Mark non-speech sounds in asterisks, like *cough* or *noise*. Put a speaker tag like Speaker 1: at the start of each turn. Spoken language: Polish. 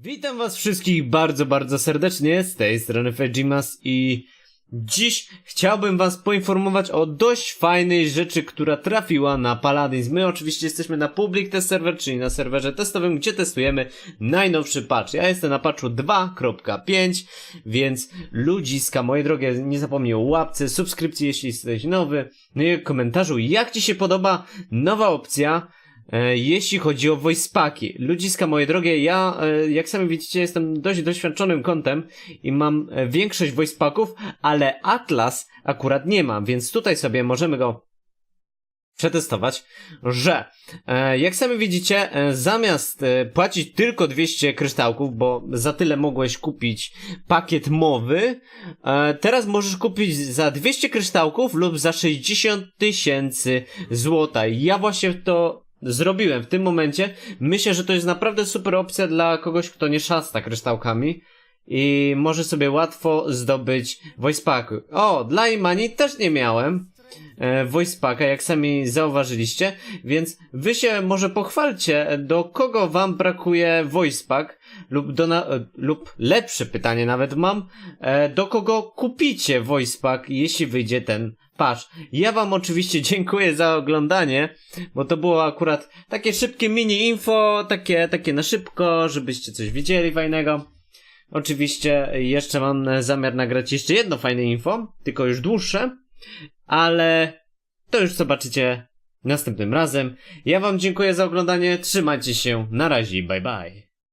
Speaker 1: Witam was wszystkich bardzo, bardzo serdecznie, z tej strony Fejimas i dziś chciałbym was poinformować o dość fajnej rzeczy, która trafiła na Paladins. My oczywiście jesteśmy na Public Test Server, czyli na serwerze testowym, gdzie testujemy najnowszy patch. Ja jestem na patchu 2.5, więc ludziska, moje drogie, nie zapomnij o łapce, subskrypcji, jeśli jesteś nowy, no i komentarzu, jak ci się podoba nowa opcja, jeśli chodzi o voicepaki. Ludziska moje drogie, ja, e, jak sami widzicie, jestem dość doświadczonym kontem i mam e, większość voicepaków, ale Atlas akurat nie mam, więc tutaj sobie możemy go przetestować, że e, jak sami widzicie, e, zamiast e, płacić tylko 200 kryształków, bo za tyle mogłeś kupić pakiet mowy, e, teraz możesz kupić za 200 kryształków lub za 60 tysięcy złota. Ja właśnie to zrobiłem w tym momencie. Myślę, że to jest naprawdę super opcja dla kogoś, kto nie szasta kryształkami i może sobie łatwo zdobyć voice pack. O, dla Imani też nie miałem e, voice packa, jak sami zauważyliście, więc wy się może pochwalcie, do kogo wam brakuje voice pack lub do na, e, lub lepsze pytanie nawet mam, e, do kogo kupicie voice pack, jeśli wyjdzie ten patch. Ja wam oczywiście *laughs* dziękuję za oglądanie, bo to było akurat takie szybkie mini info, takie, takie na szybko, żebyście coś widzieli fajnego. Oczywiście jeszcze mam zamiar nagrać jeszcze jedno fajne info, tylko już dłuższe, ale to już zobaczycie następnym razem. Ja wam dziękuję za oglądanie, trzymajcie się, na razie, bye bye.